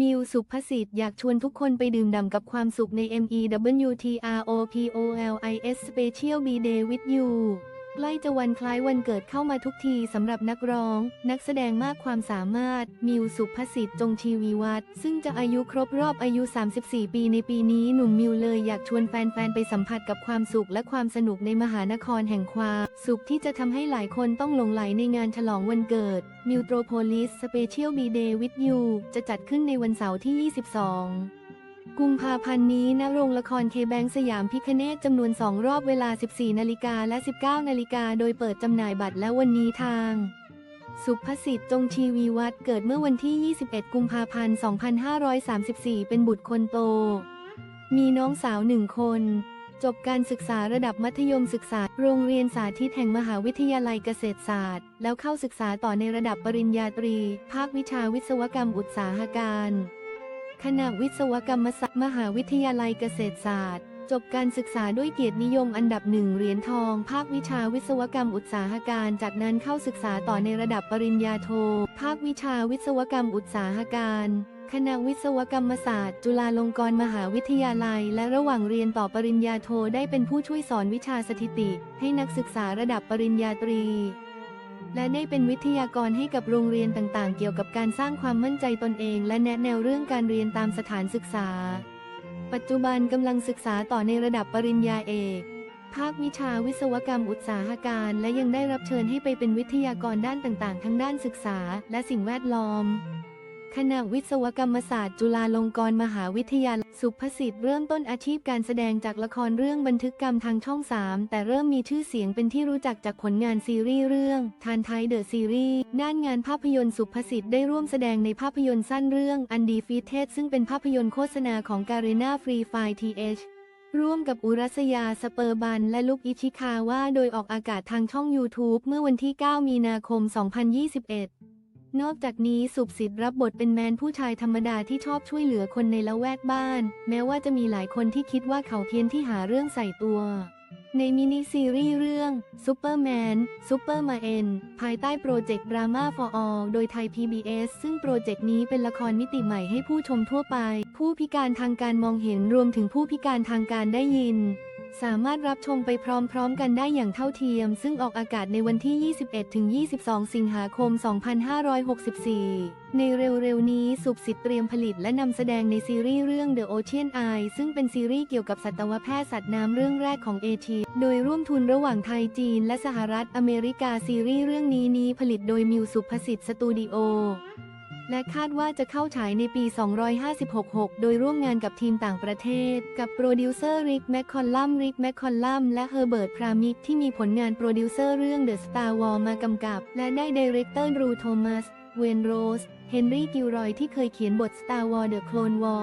มิวสุภสิทธิ์อยากชวนทุกคนไปดื่มด่ำกับความสุขใน MEWTROPOLIS Special B Day with You ใกล้จะวันคล้ายวันเกิดเข้ามาทุกทีสำหรับนักร้อง นักแสดงมากความสามารถ มิวสุภสิทธิ์จงชีวีวัฒน์ซึ่งจะอายุครบรอบอายุ 34 ปีในปีนี้หนุ่มมิวเลยอยากชวนแฟนๆ ไปสัมผัสกับความสุขและความสนุกในมหานครแห่งความสุขที่จะทำให้หลายคนต้องหลงไหลในงานฉลองวันเกิด มิวโตรโพลิสสเปเชียลบีเดย์วิดยูจะจัดขึ้นในวันเสาร์ที่ 22 กุมภาพันธ์นี้ณโรงละครเคแบงสยามพิคเนตจำนวน 2 รอบเวลา 14 นาฬิกาและ 19 นาฬิกาโดยเปิดจำหน่ายบัตรและวันนี้ทาง สุภสิทธิ์จงชีวีวัฒน์เกิดเมื่อวันที่ 21 กุมภาพันธ์ 2534 เป็นบุตรคนโต มีน้องสาวหนึ่งคน จบการศึกษาระดับมัธยมศึกษา โรงเรียนสาธิตแห่งมหาวิทยาลัยเกษตรศาสตร์ แล้วเข้าศึกษาต่อในระดับปริญญาตรี ภาควิชาวิศวกรรมอุตสาหการ คณะวิศวกรรมศาสตร์มหาวิทยาลัยเกษตรศาสตร์ จบการศึกษาด้วยเกียรตินิยมอันดับหนึ่งเหรียญทอง ภาควิชาวิศวกรรมอุตสาหการ จากนั้นเข้าศึกษาต่อในระดับปริญญาโท ภาควิชาวิศวกรรมอุตสาหการคณะวิศวกรรมศาสตร์ จุฬาลงกรณ์มหาวิทยาลัย และระหว่างเรียนต่อปริญญาโทได้เป็นผู้ช่วยสอนวิชาสถิติ ให้นักศึกษาระดับปริญญาตรี และได้เป็นวิทยากรให้กับโรงเรียนต่างๆ เกี่ยวกับการสร้างความมั่นใจตนเอง และแนะแนวเรื่องการเรียนตามสถานศึกษา ปัจจุบันกำลังศึกษาต่อในระดับปริญญาเอก ภาควิชาวิศวกรรมอุตสาหการ และยังได้รับเชิญให้ไปเป็นวิทยากรด้านต่างๆ ทั้งด้านศึกษา และสิ่งแวดล้อม คณะวิศวกรรมศาสตร์จุฬาลงกรณ์มหาวิทยาลัยสุภสิทธิ์เริ่มต้นอาชีพการแสดงจากละครเรื่องบันทึกกรรมทางช่อง 3 แต่เริ่มมีชื่อเสียงเป็นที่รู้จักจากผลงานซีรีส์เรื่องทานไทยเดอะซีรีส์ด้านงานภาพยนตร์สุภสิทธิ์ได้ร่วมแสดงในภาพยนตร์สั้นเรื่องอันดีฟีเทสซึ่งเป็นภาพยนตร์โฆษณาของการีนาฟรีไฟทีเอชร่วมกับอุรัสยา สเปอร์บัน และลุกอิชิคาว่าโดยออกอากาศทางช่อง YouTube เมื่อวันที่ 9 มีนาคม 2021 นอกจากนี้สุบสิทธิ์รับบทเป็นแมนผู้ชายธรรมดาที่ชอบช่วยเหลือคนในละแวกบ้าน แม้ว่าจะมีหลายคนที่คิดว่าเขาเพี้ยนที่หาเรื่องใส่ตัว ในมินิซีรีส์เรื่องซูเปอร์แมนซูเปอร์มาเอนภายใต้โปรเจกต์ดราม่า for all โดยไทย PBS ซึ่งโปรเจกต์นี้เป็นละครมิติใหม่ให้ผู้ชมทั่วไป ผู้พิการทางการมองเห็นรวมถึงผู้พิการทางการได้ยิน สามารถรับชมไปพร้อมๆ กันได้อย่างเท่าเทียม ซึ่งออกอากาศในวันที่ 21-22 สิงหาคม 2564 ในเร็วๆ นี้สุบสิทธิ์เตรียมผลิตและนำแสดงในซีรีส์เรื่อง The Ocean Eye ซึ่งเป็นซีรีส์เกี่ยวกับสัตวแพทย์สัตว์น้ำเรื่องแรกของเอเชีย โดยร่วมทุนระหว่างไทยจีน และสหรัฐอเมริกาซีรีส์เรื่องนี้นี้ผลิตโดยมิวสุภสิทธิ์สตูดิโอ และคาดว่าจะเข้าฉายในปี 2566โดยร่วมงานกับทีมต่างประเทศ กับโปรดิวเซอร์ริกแมคคอลลัมริกแมคคอลลัมและเฮอร์เบิร์ตพรามิกที่มีผลงานโปรดิวเซอร์เรื่อง The Star Wars มากำกับ และได้ดีเรคเตอร์รูโทมัส เวนโรส เฮนรี่กิลรอยที่เคยเขียนบท Star Wars The Clone War